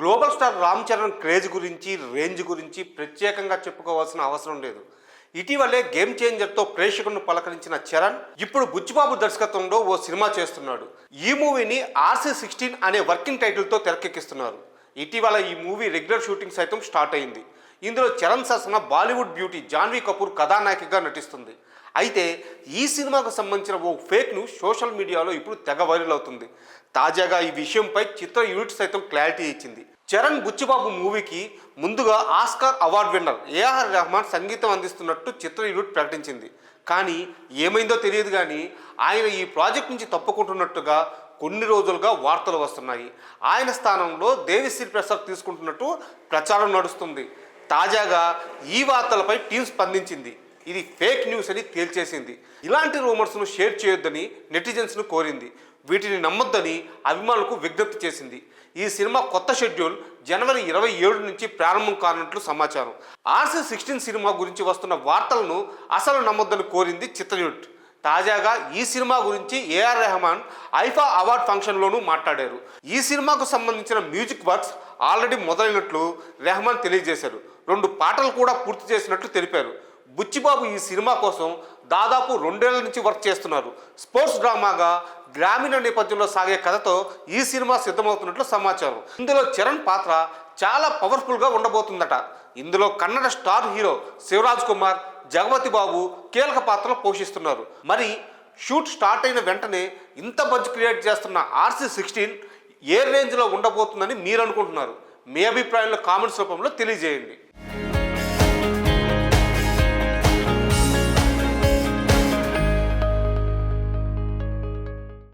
Global star Ram Charan craze గురించి range గురించి ప్రత్యేకంగా చెప్పుకోవాల్సిన అవసరం లేదు. ఇటీవలే గేమ్ చేంజర్తో ప్రేక్షకులను పలకరించిన చరణ్ ఇప్పుడు బుచ్చిబాబు దర్శకత్వంలో ఓ సినిమా చేస్తున్నాడు. ఈ మూవీని ఆర్సీ సిక్స్టీన్ అనే వర్కింగ్ టైటిల్తో తెరకెక్కిస్తున్నారు. ఇటీవల ఈ మూవీ రెగ్యులర్ షూటింగ్ సైతం స్టార్ట్ అయింది. ఇందులో చరణ్ సరసన బాలీవుడ్ బ్యూటీ జాన్వీ కపూర్ కథానాయకిగా నటిస్తుంది. అయితే ఈ సినిమాకు సంబంధించిన ఓ ఫేక్ న్యూస్ సోషల్ మీడియాలో ఇప్పుడు తెగ వైరల్ అవుతుంది. తాజాగా ఈ విషయంపై చిత్ర యూనిట్ సైతం క్లారిటీ ఇచ్చింది. చరణ్ బుచ్చిబాబు మూవీకి ముందుగా Oscar award winner AR Rahman సంగీతం అందిస్తున్నట్టు చిత్ర యూనిట్ ప్రకటించింది. కానీ ఏమైందో తెలియదు కానీ ఆయన ఈ ప్రాజెక్ట్ నుంచి తప్పుకుంటున్నట్టుగా కొన్ని రోజులుగా వార్తలు వస్తున్నాయి. ఆయన స్థానంలో దేవిశ్రీ ప్రసాద్ తీసుకుంటున్నట్టు ప్రచారం నడుస్తుంది. తాజాగా ఈ వార్తలపై టీం స్పందించింది. ఇది ఫేక్ న్యూస్ అని తేల్చేసింది. ఇలాంటి రూమర్స్ను షేర్ చేయొద్దని నెటిజన్స్ను కోరింది. వీటిని నమ్మొద్దని అభిమానులకు విజ్ఞప్తి చేసింది. ఈ సినిమా కొత్త షెడ్యూల్ జనవరి ఇరవై ఏడు నుంచి ప్రారంభం కానున్నట్లు సమాచారం. ఆర్సీ సిక్స్టీన్ సినిమా గురించి వస్తున్న వార్తలను అసలు నమ్మొద్దని కోరింది చిత్ర యూనిట్ తాజాగా ఈ సినిమా గురించి ఏఆర్ రెహమాన్ ఐఫా అవార్డ్ ఫంక్షన్లోనూ మాట్లాడారు. ఈ సినిమాకు సంబంధించిన మ్యూజిక్ వర్క్స్ ఆల్రెడీ మొదలైనట్లు రెహమాన్ తెలియజేశారు. రెండు పాటలు కూడా పూర్తి చేసినట్లు తెలిపారు. బుచ్చిబాబు ఈ సినిమా కోసం దాదాపు రెండేళ్ళ నుంచి వర్క్ చేస్తున్నారు. స్పోర్ట్స్ డ్రామాగా గ్రామీణ నేపథ్యంలో సాగే కథతో ఈ సినిమా సిద్ధమవుతున్నట్లు సమాచారం. ఇందులో చరణ్ పాత్ర చాలా పవర్ఫుల్గా ఉండబోతుందట. ఇందులో కన్నడ స్టార్ హీరో శివరాజ్ కుమార్ జగపతి బాబు కీలక పాత్రలు పోషిస్తున్నారు. మరి షూట్ స్టార్ట్ అయిన వెంటనే ఇంత బజ్ క్రియేట్ చేస్తున్న ఆర్సీ సిక్స్టీన్ ఏ రేంజ్లో ఉండబోతుందని మీరు అనుకుంటున్నారు మీ అభిప్రాయంలో కామెంట్స్ రూపంలో తెలియజేయండి.